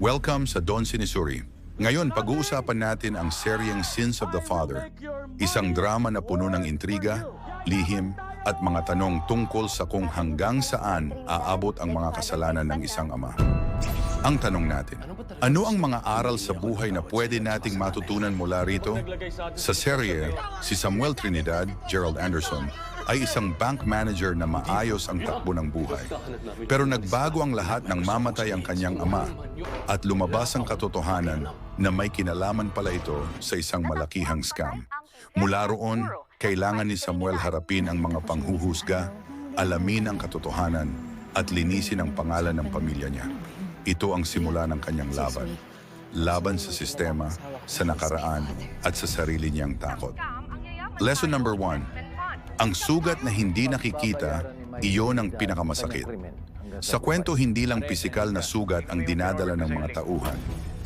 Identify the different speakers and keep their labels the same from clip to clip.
Speaker 1: Welcome sa Don Sinisuri. Ngayon, pag-uusapan natin ang seryeng Sins of the Father, isang drama na puno ng intriga, lihim, at mga tanong tungkol sa kung hanggang saan aabot ang mga kasalanan ng isang ama. Ang tanong natin, ano ang mga aral sa buhay na pwede nating matutunan mula rito? Sa serye, si Samuel Trinidad, Gerald Anderson, ay isang bank manager na maayos ang takbo ng buhay. Pero nagbago ang lahat nang mamatay ang kanyang ama at lumabas ang katotohanan na may kinalaman pala ito sa isang malakihang scam. Mula roon, kailangan ni Samuel harapin ang mga panghuhusga, alamin ang katotohanan at linisin ang pangalan ng pamilya niya. Ito ang simula ng kanyang laban. Laban sa sistema, sa nakaraan, at sa sarili niyang takot. Lesson number one, ang sugat na hindi nakikita, iyon ang pinakamasakit. Sa kwento, hindi lang pisikal na sugat ang dinadala ng mga tauhan,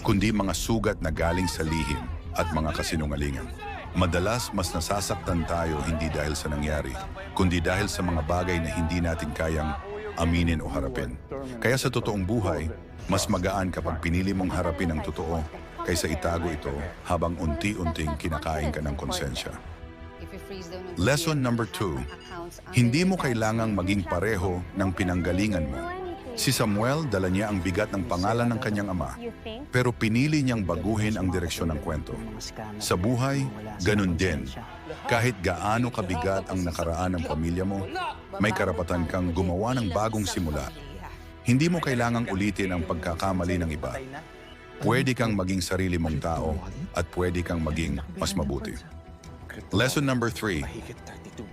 Speaker 1: kundi mga sugat na galing sa lihim at mga kasinungalingan. Madalas, mas nasasaktan tayo hindi dahil sa nangyari, kundi dahil sa mga bagay na hindi natin kayang aminin o harapin. Kaya sa totoong buhay, mas magaan kapag pinili mong harapin ang totoo kaysa itago ito habang unti-unting kinakain ka ng konsensya. Lesson number two, hindi mo kailangang maging pareho ng pinanggalingan mo. Si Samuel, dala niya ang bigat ng pangalan ng kanyang ama, pero pinili niyang baguhin ang direksyon ng kwento. Sa buhay, ganun din. Kahit gaano kabigat ang nakaraan ng pamilya mo, may karapatan kang gumawa ng bagong simula. Hindi mo kailangang ulitin ang pagkakamali ng iba. Pwede kang maging sarili mong tao at pwede kang maging mas mabuti. Lesson number three,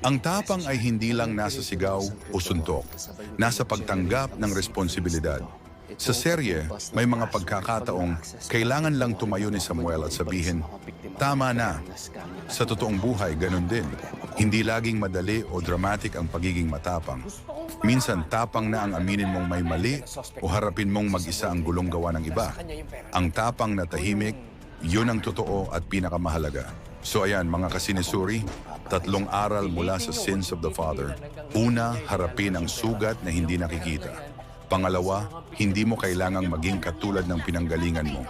Speaker 1: ang tapang ay hindi lang nasa sigaw o suntok, nasa pagtanggap ng responsibilidad. Sa serye, may mga pagkakataong kailangan lang tumayo ni Samuel at sabihin, Tama na. Sa totoong buhay, ganun din. Hindi laging madali o dramatic ang pagiging matapang. Minsan tapang na ang aminin mong may mali o harapin mong mag-isa ang gulong gawa ng iba. Ang tapang na tahimik, yun ang totoo at pinakamahalaga. So ayan, mga kasinisuri, tatlong aral mula sa Sins of the Father. Una, harapin ang sugat na hindi nakikita. Pangalawa, hindi mo kailangang maging katulad ng pinanggalingan mo.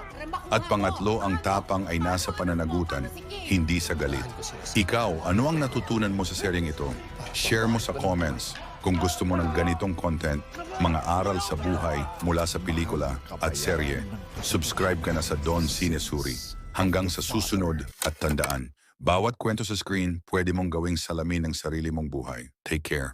Speaker 1: At pangatlo, ang tapang ay nasa pananagutan, hindi sa galit. Ikaw, ano ang natutunan mo sa seryeng ito? Share mo sa comments kung gusto mo ng ganitong content, mga aral sa buhay mula sa pelikula at serye, subscribe ka na sa Don Sinesuri. Hanggang sa susunod at tandaan, bawat kwento sa screen pwede mong gawing salamin ng sarili mong buhay. Take care.